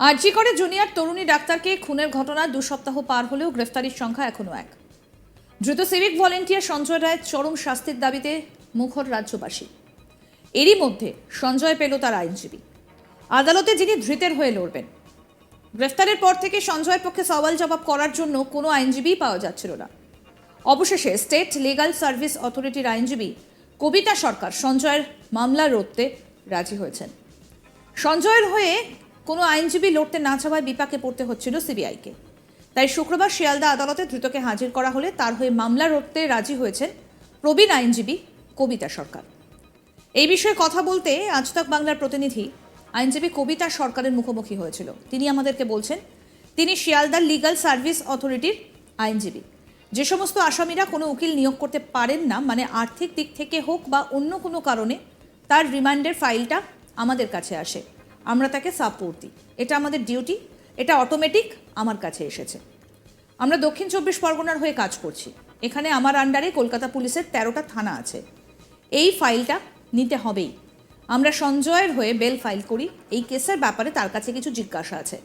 আরজি করে জুনিয়র তরুণী ডাক্তারকে খুনের ঘটনায় দু সপ্তাহ পার হলেও গ্রেফতারির সংখ্যা এখনও এক। দ্রুত সিভিক ভলেন্টিয়ার সঞ্জয় রায় চরম শাস্তির দাবিতে মুখর রাজ্যবাসী। এরই মধ্যে সঞ্জয় পেল তার আইনজীবী। আদালতে যিনি ধৃতের হয়ে লড়বেন। গ্রেফতারের পর থেকে সঞ্জয়ের পক্ষে সওয়াল জবাব করার জন্য কোনো আইনজীবী পাওয়া যাচ্ছিল না। অবশেষে স্টেট লিগ্যাল সার্ভিস অথরিটির আইনজীবী কবিতা সরকার সঞ্জয়ের মামলা রোধতে রাজি হয়েছেন। সঞ্জয়ের হয়ে কোনো আইনজীবী লড়তে না চাওয়ায় বিপাকে পড়তে হচ্ছিল সিবিআইকে। তাই শুক্রবার শিয়ালদা আদালতে ধৃতকে হাজির করা হলে তার হয়ে মামলা রুখতে রাজি হয়েছেন প্রবীণ আইনজীবী কবিতা সরকার। এই বিষয়ে কথা বলতে আজ তক বাংলার প্রতিনিধি আইনজীবী কবিতা সরকারের মুখোমুখি হয়েছিল। তিনি আমাদেরকে বলছেন, তিনি শিয়ালদার লিগ্যাল সার্ভিস অথরিটির আইনজীবী। যে সমস্ত আসামিরা কোনো উকিল নিয়োগ করতে পারেন না মানে আর্থিক দিক থেকে হোক বা অন্য কোনো কারণে, তার রিমান্ডের ফাইলটা আমাদের কাছে আসে। আমরা তাকে সাপোর্ট দিই। এটা আমাদের ডিউটি এটা অটোমেটিক আমার কাছে এসেছে। আমরা দক্ষিণ চব্বিশ পরগনার হয়ে কাজ করছি। এখানে আমার আন্ডারে কলকাতা পুলিশের তেরোটা থানা আছে। এই ফাইলটা নিতে হবেই। আমরা সঞ্জয়ের হয়ে বেল ফাইল করি। এই কেসের ব্যাপারে তার কাছে কিছু জিজ্ঞাসা আছে।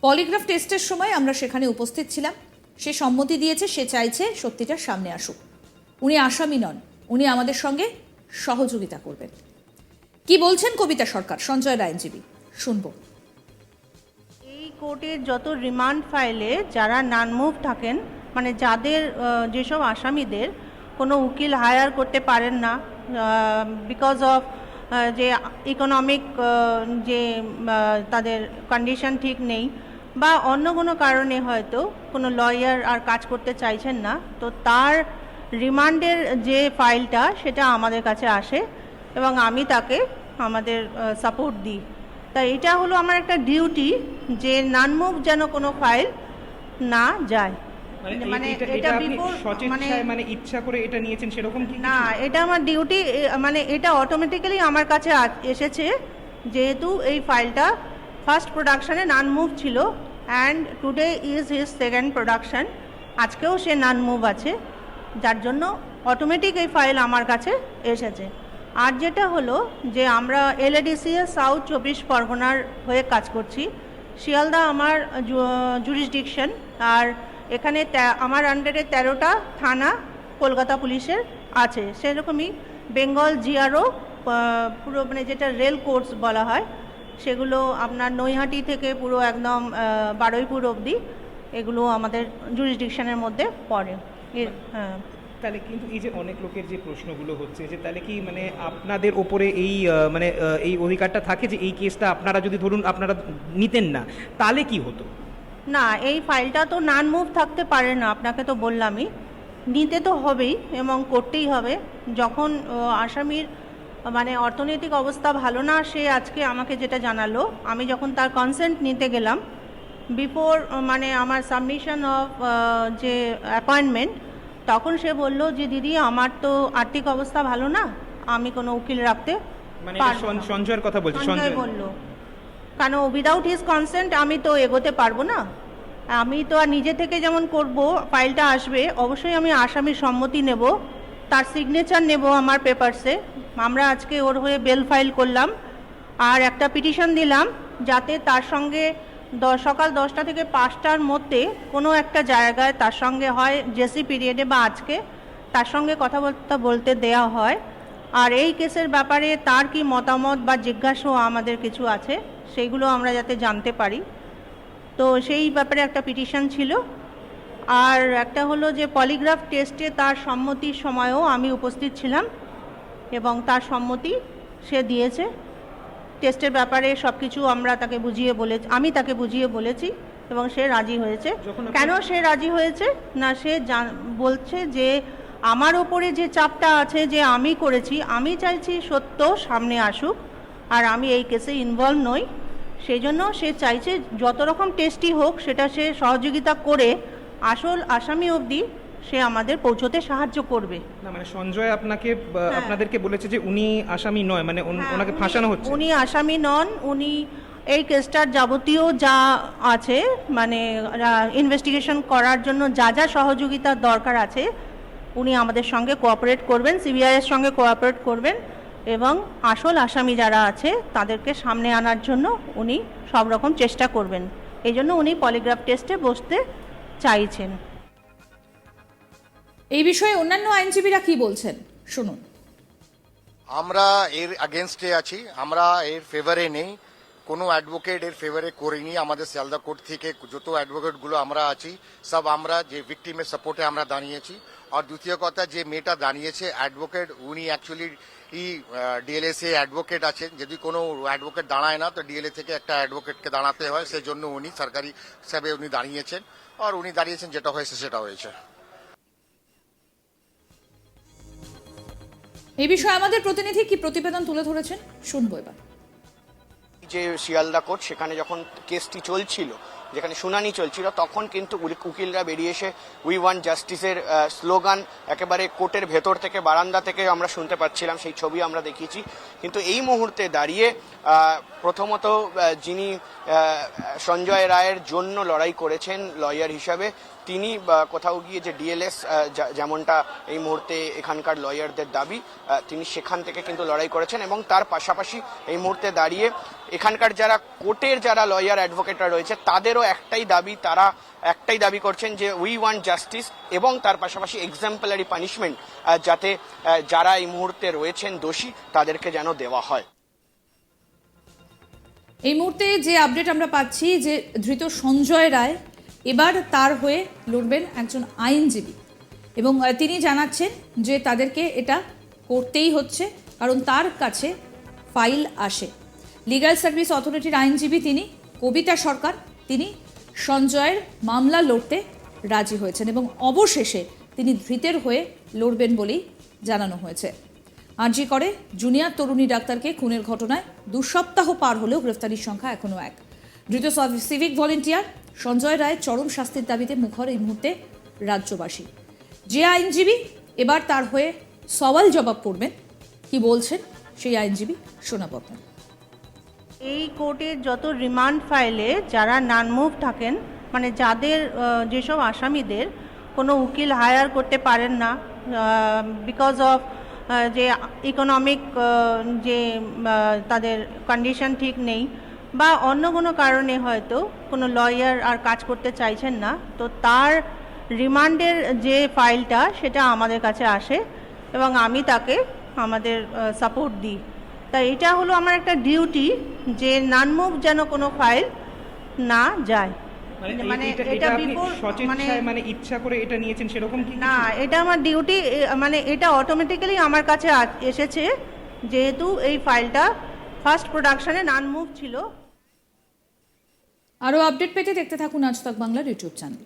পলিগ্রাফ টেস্টের সময় আমরা সেখানে উপস্থিত ছিলাম। সে সম্মতি দিয়েছে, সে চাইছে সত্যিটা সামনে আসুক। উনি আসামি নন। উনি আমাদের সঙ্গে সহযোগিতা করবেন। কি বলছেন কবিতা সরকার? সঞ্জয়ের আইনজীবী, শুনব। এই কোর্টের যত রিমান্ড ফাইলে যারা নানমুভ থাকেন মানে যাদের যেসব আসামিদের কোনো উকিল হায়ার করতে পারেন না বিকজ অফ যে ইকোনমিক যে তাদের কন্ডিশন ঠিক নেই বা অন্য কোনো কারণে হয়তো কোনো লয়ার আর কাজ করতে চাইছেন না, তো তার রিমান্ডের যে ফাইলটা সেটা আমাদের কাছে আসে। এবং আমি তাকে আমাদের সাপোর্ট দিই। তা এটা হলো আমার একটা ডিউটি যে নানমুভ যেন কোনো ফাইল না যায়। মানে এটা এটা আপনি before- সচেচ্ছায় মানে ইচ্ছা করে এটা নিয়েছেন সেরকম না এটা আমার ডিউটি মানে এটা অটোমেটিক্যালি আমার কাছে এসেছে যেহেতু এই ফাইলটা ফার্স্ট প্রোডাকশনে নান মুভ ছিল and today is his second production আজকেও সে নান মুভ আছে যার জন্য অটোমেটিক এই ফাইল আমার কাছে এসেছে। আর যেটা হলো যে আমরা এলএডিসিএস সাউথ চব্বিশ পরগনার হয়ে কাজ করছি। শিয়ালদা আমার জুরিসডিকশন আর এখানে আমার আন্ডারে তেরোটা থানা কলকাতা পুলিশের আছে। সেরকমই বেঙ্গল জিআরও পুরো মানে যেটা রেল কোর্স বলা হয়, সেগুলো আপনার নৈহাটি থেকে পুরো একদম বারুইপুর অবধি এগুলো আমাদের জুরিসডিকশনের মধ্যে পড়ে। হ্যাঁ। তাহলে কিন্তু এই যে অনেক লোকের যে প্রশ্নগুলো হচ্ছে যে তাহলে কি মানে আপনাদের ওপরে এই মানে এই অধিকারটা থাকে যে এই কেসটা আপনারা যদি ধরুন আপনারা নিতেন না, তাহলে কি হতো? না, এই ফাইলটা তো নান মুভ থাকতে পারে না, আপনাকে তো বললামই। নিতে তো হবেই এবং করতেই হবে। যখন আসামির মানে অর্থনৈতিক অবস্থা ভালো না, সে আজকে আমাকে যেটা জানালো, আমি যখন তার কনসেন্ট নিতে গেলাম বিফোর মানে আমার সাবমিশন অফ যে অ্যাপয়েন্টমেন্ট তখন সে বলল যে দিদি আমার তো আর্থিক অবস্থা ভালো না আমি কোনো উকিল রাখতে মানে। সঞ্জয়ের কথা বলছি সঞ্জয় বলল কেন উইদাউট হিজ কনসেন্ট আমি তো এগোতে পারব না। আমি তো আর নিজে থেকে যেমন করব ফাইলটা আসবে অবশ্যই আমি আসামির সম্মতি নেব তার সিগনেচার নেব আমার পেপারসে আমরা আজকে ওর হয়ে বেল ফাইল করলাম আর একটা পিটিশন দিলাম যাতে তার সঙ্গে সকাল দশটা থেকে পাঁচটার মধ্যে কোনো একটা জায়গায় তার সঙ্গে হয়, জেসি পিরিয়ডে বা আজকে, তার সঙ্গে কথাবার্তা বলতে দেয়া হয়। আর এই কেসের ব্যাপারে তার কি মতামত বা জিজ্ঞাসাও আমাদের কিছু আছে সেইগুলো আমরা যাতে জানতে পারি। তো সেই ব্যাপারে একটা পিটিশন ছিল। আর একটা হলো যে পলিগ্রাফ টেস্টে তার সম্মতির সময়ও আমি উপস্থিত ছিলাম এবং তার সম্মতি সে দিয়েছে। টেস্টের ব্যাপারে সব কিছু আমরা তাকে বুঝিয়ে বলে আমি তাকে বুঝিয়ে বলেছি এবং সে রাজি হয়েছে। কেন সে রাজি হয়েছে? না সে বলছে যে আমার ওপরে যে চাপটা আছে যে আমি করেছি আমি চাইছি সত্য সামনে আসুক আর আমি এই কেসে ইনভলভ নই। সেই জন্য সে চাইছে যত রকম টেস্টই হোক সেটা সে সহযোগিতা করে। আসল আসামি অবধি সে আমাদের পৌঁছতে সাহায্য করবে। না মানে সঞ্জয় আপনাকে হ্যাঁ। আপনাদেরকে বলেছে যে উনি আসামি নয় মানে হ্যাঁ, ওনাকে ফাঁসানো হচ্ছে। উনি আসামি নন উনি এই কেসটার যাবতীয় যা আছে মানে ইনভেস্টিগেশন করার জন্য যা যা সহযোগিতার দরকার আছে উনি আমাদের সঙ্গে কোঅপারেট করবেন সিবিআই এর সঙ্গে কোঅপারেট করবেন এবং আসল আসামি যারা আছে তাদেরকে সামনে আনার জন্য উনি সব রকম চেষ্টা করবেন। এই জন্য উনি পলিগ্রাফ টেস্টে বসতে চাইছেন। এই বিষয়ে অন্যান্য আইনজীবীরা কি বলছেন? শুনুন। আমরা এর আগেনস্টে আছি। আমরা এর ফেভারে নেই। কোনো অ্যাডভোকেট এর ফেভারে করিনি। আমাদের শিয়ালদা কোর্ট থেকে যত অ্যাডভোকেটগুলো আমরা আছি, সব আমরা যে ভিকটিমের সাপোর্টে আমরা দাঁড়িয়েছি। আর দ্বিতীয় কথা, যে মেয়েটা দাঁড়িয়েছে অ্যাডভোকেট উনি অ্যাকচুয়ালি ই ডিএলএসএ অ্যাডভোকেট আছেন। যদি কোনো অ্যাডভোকেট দাঁড়ায় না, তো ডিএলএ থেকে একটা অ্যাডভোকেটকে দাঁড়াতে হয়। সেই জন্য উনি সরকারি হিসাবে উনি দাঁড়িয়েছেন। আর উনি দাঁড়িয়েছেন, যেটা হয়েছে সেটা হয়েছে। এই বিষয়ে আমাদের প্রতিনিধি কি প্রতিবেদন তুলে ধরেছেন? শুনব এবার। যে শিয়ালদা কোর্ট, সেখানে যখন কেসটি চলছিল যেখানে শুনানি চলছিল, তখন কিন্তু উকিলরা বেরিয়ে এসে উই ওয়ান জাস্টিসের স্লোগান একেবারে কোর্টের ভেতর থেকে, বারান্দা থেকে আমরা শুনতে পাচ্ছিলাম, সেই ছবি আমরা দেখিয়েছি। কিন্তু এই মুহূর্তে দাঁড়িয়ে প্রথমত যিনি সঞ্জয় রায়ের জন্য লড়াই করেছেন লয়ার হিসাবে, তিনি কোথাও গিয়ে যে ডিএলএস যেমনটা এই মুহূর্তে এখানকার লয়ারদের দাবি তিনি সেখান থেকে কিন্তু লড়াই করেছেন এবং তার পাশাপাশি এই মুহূর্তে দাঁড়িয়ে, এখানকার যারা কোর্টের যারা লয়ার অ্যাডভোকেটরা রয়েছে তাদেরও একটাই দাবি, তারা একটাই দাবি করছেন যে উই ওয়ান্ট জাস্টিস এবং তার পাশাপাশি এক্সাম্পলারি পানিশমেন্ট যাতে যারা এই মুহূর্তে রয়েছেন দোষী, তাদেরকে যেন দেওয়া হয়। এই মুহূর্তে যে আপডেট আমরা পাচ্ছি যে ধৃত সঞ্জয় রায় এবার তার হয়ে লড়বেন একজন আইনজীবী। এবং তিনি জানাচ্ছেন যে তাদেরকে এটা করতেই হচ্ছে, কারণ তার কাছে ফাইল আসে। লিগাল সার্ভিস অথরিটির আইনজীবী তিনি, কবিতা সরকার তিনি সঞ্জয়ের মামলা লড়তে রাজি হয়েছেন এবং অবশেষে তিনি ধৃতের হয়ে লড়বেন বলেই জানানো হয়েছে। আরজি করে জুনিয়র তরুণী ডাক্তারকে খুনের ঘটনায় দু সপ্তাহ পার হলেও গ্রেফতারির সংখ্যা এখনও এক। ধৃত সিভিক ভলেন্টিয়ার সঞ্জয় রায় চরম শাস্তির দাবিতে মুখর এই মুহূর্তে রাজ্যবাসী। যে আইনজীবী এবার তার হয়ে সওয়াল জবাব করবেন, কি বলছেন সেই আইনজীবী শোনাব আপনাদের। এই কোর্টের যত রিমান্ড ফাইলে যারা নানমুভ থাকেন মানে যাদের যেসব আসামিদের কোনো উকিল হায়ার করতে পারেন না বিকজ অফ যে ইকোনমিক যে তাদের কন্ডিশন ঠিক নেই বা অন্য কোনো কারণে হয়তো কোনো লয়ার আর কাজ করতে চাইছেন না, তো তার রিমান্ডের যে ফাইলটা সেটা আমাদের কাছে আসে এবং আমি তাকে আমাদের সাপোর্ট দিই। তা এটা হলো আমার একটা ডিউটি যে নানমুভ যেন কোনো ফাইল না যায়। মানে এটা এটা আপনি before- সচেচ্ছায় মানে ইচ্ছা করে এটা নিয়েছেন সেরকম কি না এটা আমার ডিউটি মানে এটা অটোমেটিক্যালি আমার কাছে এসেছে যেহেতু এই ফাইলটা ফার্স্ট প্রোডাকশনে নানমুভ ছিল। আরও আপডেট পেতে দেখতে থাকুন আজ তক বাংলার ইউটিউব চ্যানেল